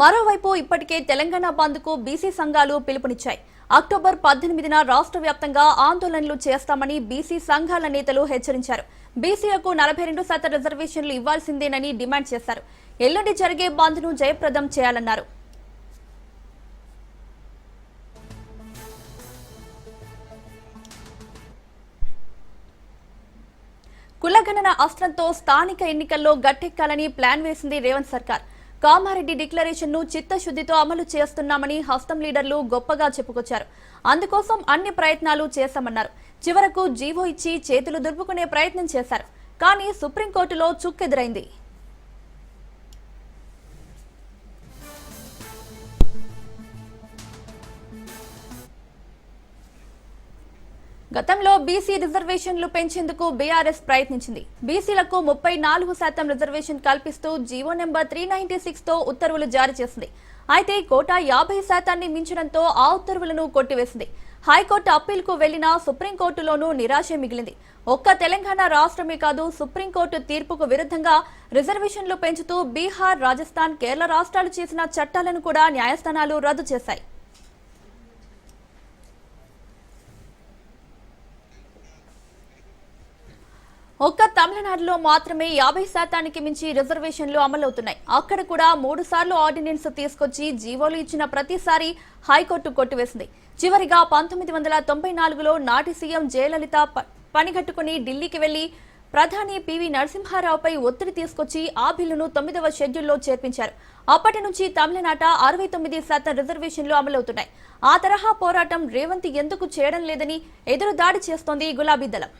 మరోవైపు ఇప్పటికే తెలంగాణ బంద్కు బీసీ సంఘాలు పిలుపునిచ్చాయి. అక్టోబర్ పద్దెనిమిదిన రాష్ట్ర వ్యాప్తంగా ఆందోళనలు చేస్తామని బీసీ సంఘాల నేతలు హెచ్చరించారు. బీసీలకు నలభై రెండు శాతం రిజర్వేషన్లు ఇవ్వాల్సిందేనని డిమాండ్ చేశారు. ఎల్లుండి జరిగే బంద్ను జయప్రదం చేయాలన్నారు. కులగణన అస్త్రంతో స్థానిక ఎన్నికల్లో గట్టెక్కాలని ప్లాన్ వేసింది రేవంత్ సర్కార్. కామారెడ్డి డిక్లరేషన్ను చిత్తశుద్దితో అమలు చేస్తున్నామని హస్తం లీడర్లు గొప్పగా చెప్పుకొచ్చారు. అందుకోసం అన్ని ప్రయత్నాలు చేశామన్నారు. చివరకు జీవో ఇచ్చి చేతులు దులుపుకునే ప్రయత్నం చేశారు. కానీ సుప్రీంకోర్టులో చుక్కెదురైంది. గతంలో బీసీ రిజర్వేషన్లు పెంచేందుకు బీఆర్ఎస్ ప్రయత్నించింది. బీసీలకు ముప్పై నాలుగు శాతం రిజర్వేషన్ కల్పిస్తూ జీవో నెంబర్ త్రీ నైన్టీ సిక్స్తో ఉత్తర్వులు జారీ చేసింది. అయితే కోటా యాభై శాతాన్ని మించడంతో ఆ ఉత్తర్వులను కొట్టివేసింది. హైకోర్టు అప్పీల్కు వెళ్ళినా సుప్రీంకోర్టులోనూ నిరాశే మిగిలింది. ఒక్క తెలంగాణ రాష్ట్రమే కాదు సుప్రీంకోర్టు తీర్పుకు విరుద్ధంగా రిజర్వేషన్లు పెంచుతూ బీహార్ రాజస్థాన్ కేరళ రాష్ట్రాలు చేసిన చట్టాలను కూడా న్యాయస్థానాలు రద్దు చేశాయి. ఒక్క తమిళనాడులో మాత్రమే యాభై శాతానికి మించి రిజర్వేషన్లు అమలవుతున్నాయి. అక్కడ కూడా మూడు సార్లు ఆర్డినెన్స్ తీసుకొచ్చి జీవోలు ఇచ్చిన ప్రతిసారి హైకోర్టు కొట్టివేసింది. చివరిగా పంతొమ్మిది వందల తొంభై నాలుగులో నాటి సీఎం జయలలిత పనిగట్టుకుని ఢిల్లీకి వెళ్ళి ప్రధాని పివి నరసింహారావుపై ఒత్తిడి తీసుకొచ్చి ఆ బిల్లును తొమ్మిదవ షెడ్యూల్లో చేర్పించారు. అప్పటి నుంచి తమిళనాట అరవై తొమ్మిది శాతం రిజర్వేషన్లు అమలవుతున్నాయి. ఆ తరహా పోరాటం రేవంత్ ఎందుకు చేయడం లేదని ఎదురుదాడి చేస్తోంది గులాబీ దళం.